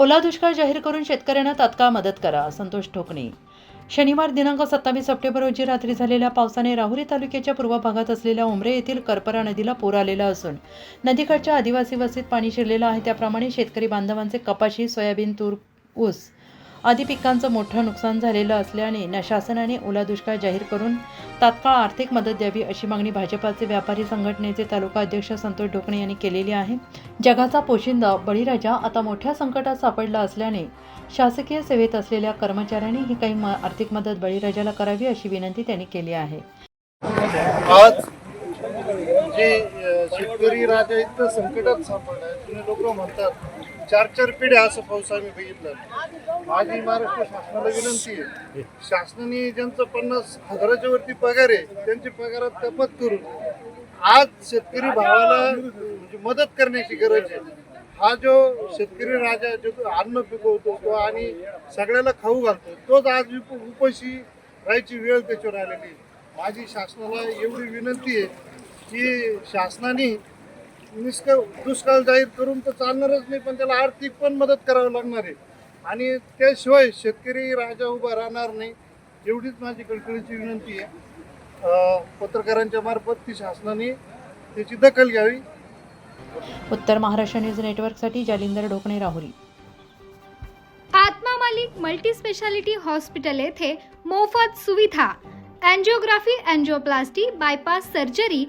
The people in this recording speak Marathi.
ओला दुष्काळ जाहीर करून शेतकऱ्यांना तात्काळ मदत करा संतोष ठोकणे. शनिवार दिनांक सत्तावीस सप्टेंबर रोजी रात्री झालेल्या पावसाने राहुरी तालुक्याच्या पूर्व भागात असलेल्या उमरे येथील करपरा नदीला पूर आलेला असून नदीकडच्या आदिवासी वस्तीत पाणी शिरलेलं आहे. त्याप्रमाणे शेतकरी बांधवांचे कपाशी सोयाबीन तूर ऊस आदी पिकांचं मोठं नुकसान झालेलं असल्याने न शासनाने ओला दुष्काळ जाहीर करून तात्काळ आर्थिक मदत द्यावी अशी मागणी भाजपाचे व्यापारी संघटनेचे तालुका अध्यक्ष संतोष ढोकणे यांनी केलेली आहे. जगाचा पोशिंदा बळीराजा आता मोठ्या संकटात सापडला असल्याने शासकीय सेवेत असलेल्या कर्मचाऱ्यांनी ही काही म- आर्थिक मदत बळीराजाला करावी अशी विनंती त्यांनी केली आहे. आज जे शेतकरी राजा इतकं संकटात सापडलाय लोक म्हणतात चार चार पिढ्या असं पाऊस आम्ही बघितलं. माझी महाराष्ट्र शासनाला विनंती आहे. शासनाने ज्यांचं पन्नास हजाराच्या वरती पगार आहे त्यांची पगारात कपात करून आज शेतकरी भावाला म्हणजे मदत करण्याची गरज आहे. हा जो शेतकरी राजा जो अन्न पिकवतो तो आणि सगळ्याला खाऊ घालतो तोच आज उप- उपाशी राहायची वेळ त्याच्यावर आलेली माझी शासनाला एवढी विनंती आहे की शासनाने निष्क दुष्काळ जाहीर करून तर चालणारच नाही पण त्याला आर्थिक पण मदत करावी लागणार आहे. आणि त्याशिवाय शेतकरी राजा उभा राहणार नाही एवढीच माझी कळकळीची विनंती आहे. अं, पत्रकारांच्या मार्फत ती शासनाने त्याची दखल घ्यावी. उत्तर महाराष्ट्र न्यूज नेटवर्कसाठी Jalindar Dhokane Rahuri. Atma Malik multi speciality hospital येथे मोफत सुविधा अँजिओग्राफी अँजिओप्लास्टी बायपास सर्जरी